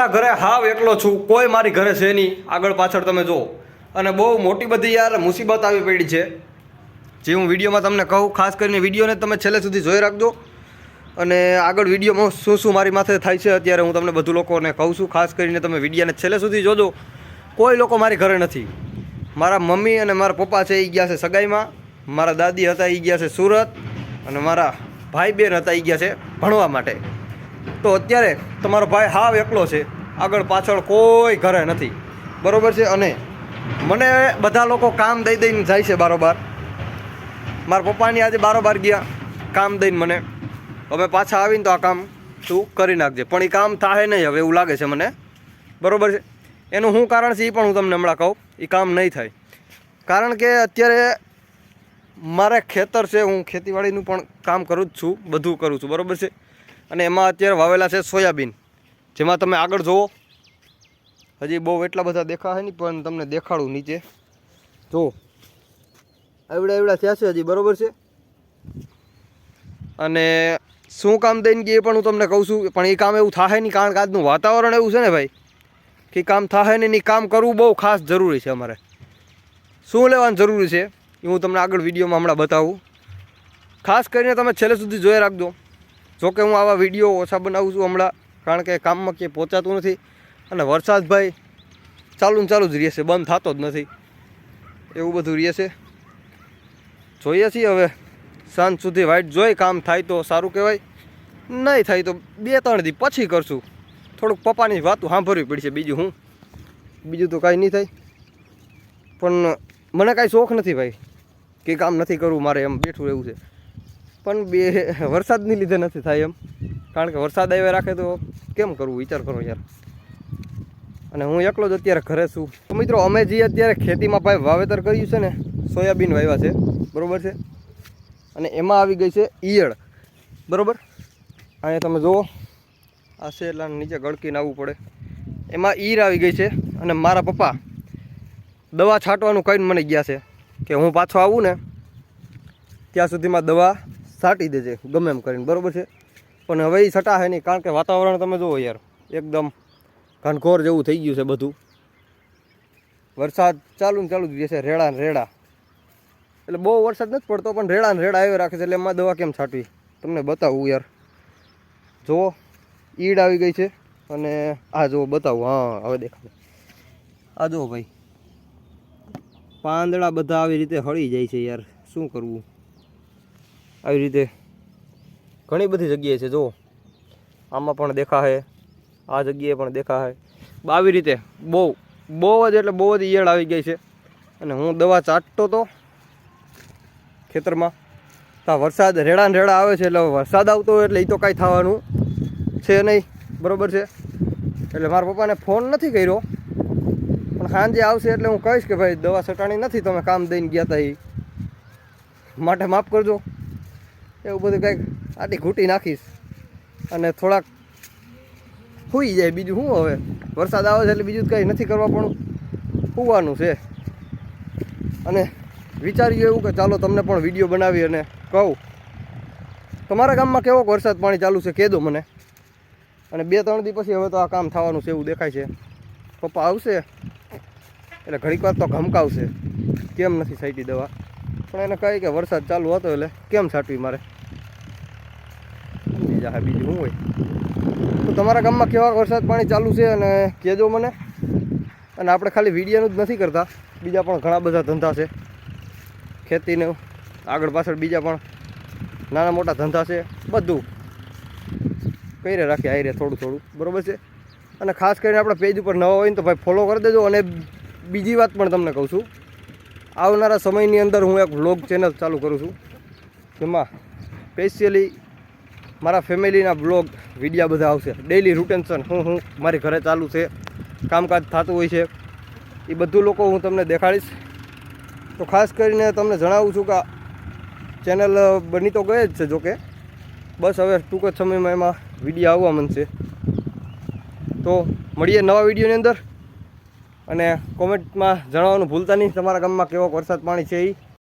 મારા ઘરે હાવ એકલો છું. કોઈ મારી ઘરે છે નહીં. આગળ પાછળ તમે જુઓ. અને બહુ મોટી બધી યાર મુસીબત આવી પડી છે. જે હું વિડીયોમાં તમને કહું, ખાસ કરીને વિડીયોને તમે છેલ્લે સુધી જોઈ રાખજો. અને આગળ વિડીયોમાં શું શું મારી માથે થાય છે અત્યારે હું તમને બધું લોકોને કહું છું. ખાસ કરીને તમે વિડીયાને છેલ્લે સુધી જોજો. કોઈ લોકો મારી ઘરે નથી. મારા મમ્મી અને મારા પપ્પા છે એ ગયા છે સગાઈમાં. મારા દાદી હતા એ ગયા છે સુરત. અને મારા ભાઈ બહેન હતા એ ગયા છે ભણવા માટે. તો અત્યારે તમારો ભાઈ હાવ એકલો છે. આગળ પાછળ કોઈ ઘરે નથી. બરોબર છે? અને મને બધા લોકો કામ દઈ દઈને જાય છે બારોબાર. મારા પપ્પાની આજે બારોબાર ગયા, કામ દઈને મને. હવે પાછા આવીને તો આ કામ તું કરી નાખજે. પણ એ કામ થાય નહીં હવે, એવું લાગે છે મને. બરોબર છે? એનું શું કારણ છે એ પણ હું તમને હમણાં કહું. એ કામ નહીં થાય. કારણ કે અત્યારે મારે ખેતર છે, હું ખેતીવાડીનું પણ કામ કરું જ છું, બધું કરું છું. બરોબર છે? અને એમાં અત્યારે વાવેલા છે સોયાબીન. જેમાં તમે આગળ જુઓ. હજી બહુ એટલા બધા દેખાશે નહીં, પણ તમને દેખાડું નીચે. જો એવડા એવડા થયા છે હજી, બરાબર છે? અને શું કામ દઈને કે એ પણ હું તમને કહું છું, પણ એ કામ એવું થાય નહીં, કારણ કે આજનું વાતાવરણ એવું છે ને ભાઈ, કે કામ થાય ને એ કામ કરવું બહુ ખાસ જરૂરી છે અમારે. શું લેવાનું જરૂરી છે એ હું તમને આગળ વિડીયોમાં હમણાં બતાવું. ખાસ કરીને તમે છેલ્લે સુધી જોઈ રાખજો. જોકે હું આવા વીડિયો ઓછા બનાવું છું હમણાં, કારણ કે કામમાં ક્યાંય પહોંચાતું નથી. અને વરસાદ ભાઈ ચાલુ ને ચાલુ જ રહેશે, બંધ થતો જ નથી. એવું બધું રહેશે. જોઈએ છીએ હવે. સાંજ સુધી વાઇટ જોઈ કામ થાય તો સારું કહેવાય. નહીં થાય તો બે ત્રણ દી પછી કરશું. થોડુંક પપ્પાની વાતું સાંભળવી પડશે બીજું હું. બીજું તો કાંઈ નહીં થાય. પણ મને કાંઈ શોખ નથી ભાઈ. કે કામ નથી કરવું, મારે એમ બેઠું રહેવું છે. પણ બે વરસાદની લીધે નથી થાય એમ. કારણ કે વરસાદ આવ્યા રાખે તો કેમ કરવું? વિચાર કરો યાર. અને હું એકલો જ અત્યારે ઘરે છું. તો મિત્રો, અમે જે અત્યારે ખેતીમાં ભાઈ વાવેતર કર્યું છે ને, સોયાબીન વાવ્યા છે. બરાબર છે? અને એમાં આવી ગઈ છે ઈયળ. બરાબર? અહીંયા તમે જુઓ. આ છે એટલે નીચે ગળકીને આવવું પડે. એમાં ઈર આવી ગઈ છે અને મારા પપ્પા દવા છાંટવાનું કહીને મને ગયા છે કે હું પાછો આવું ને, ત્યાં સુધીમાં દવા છાંટી દેજે, ગમે એમ કરીને, બરોબર છે? પણ હવે એ છટાશે નહીં, કારણ કે વાતાવરણ તમે જુઓ યાર, એકદમ ઘનઘોર જેવું થઈ ગયું છે બધું. વરસાદ ચાલુ ને ચાલુ જ છે રેડા ને રેડા. એટલે બહુ વરસાદ નથી પડતો, પણ રેડા ને રેડા આવ્યો રાખે છે, એટલે એમાં દવા કેમ છાંટવી? તમને બતાવું યાર. જુઓ ઈડ આવી ગઈ છે, અને આ જુઓ બતાવું, હા, હવે દેખાડો આ જુઓ ભાઈ, પાંદડા બધા આવી રીતે હળી જાય છે યાર, શું કરવું? આવી રીતે ઘણી બધી જગ્યાએ છે, જુઓ. આમાં પણ દેખાશે, આ જગ્યાએ પણ દેખાશે. આવી રીતે બહુ બહુ જ એટલે બહુ જ ઈયળ આવી ગઈ છે. અને હું દવા ચાટતો તો ખેતરમાં. તો વરસાદ રેડા રેડા આવે છે, એટલે વરસાદ આવતો હોય એટલે એ તો કાંઈ થવાનું છે નહીં. બરોબર છે? એટલે મારા પપ્પાને ફોન નથી કર્યો. પણ સાંજે આવશે એટલે હું કહીશ કે ભાઈ, દવા સટાણી નથી, તમે કામ દઈને ગયા હતા એ માટે માફ કરજો. એવું બધું કંઈક આટી ઘૂંટી નાખીશ. અને થોડાક સૂઈ જાય બીજું શું હવે? વરસાદ આવે છે એટલે બીજું કંઈ નથી કરવા, પણ સૂવાનું છે. અને વિચાર્યું એવું કે ચાલો તમને પણ વીડિયો બનાવી અને કહું. તમારા ગામમાં કેવો વરસાદ પાણી ચાલુ છે કહેજો મને. અને બે, ત્રણ દી પછી હવે તો આ કામ થવાનું છે એવું દેખાય છે. પપ્પા આવશે? એટલે ઘડીક વાર તો ઘમકાવશે. કેમ નથી સાઈટી દવા? પણ એને કહે કે વરસાદ ચાલુ હતો એટલે કેમ છાંટવી મારે? બીજા હા બીજું શું હોય? તો તમારા ગામમાં કેવા વરસાદ પાણી ચાલુ છે અને કહેજો મને. અને આપણે ખાલી વિડીયાનું જ નથી કરતા. બીજા પણ ઘણા બધા ધંધા છે. ખેતીને આગળ પાછળ બીજા પણ નાના મોટા ધંધા છે. બધું. કરી રાખીએ આઈ રે થોડું થોડું. બરોબર છે? અને ખાસ કરીને આપણા પેજ ઉપર નવા હોય ને તો ભાઈ ફોલો કરી દેજો. અને બીજી વાત પણ તમને કહું છું. આવનારા સમયની અંદર હું એક વ્લોગ ચેનલ ચાલુ કરું છું. જેમાં સ્પેશિયલી મારા ફેમિલીના બ્લોગ વિડીયા બધા આવશે. ડેઈલી રૂટેન્શન હું હું મારી ઘરે ચાલુ છે. કામકાજ થતું હોય છે. એ બધું લોકો હું તમને દેખાડીશ. તો ખાસ કરીને તમને જણાવું છું કે ચેનલ બની તો ગઈ જ છે જોકે. બસ હવે ટૂંક જ સમયમાં એમાં વીડિયો આવવા મનશે તો મળીએ નવા વિડીયોની અંદર. અને કોમેન્ટમાં જણાવવાનું ભૂલતા નહીં. તમારા ગામમાં કેવો વરસાદ પાણી છે એ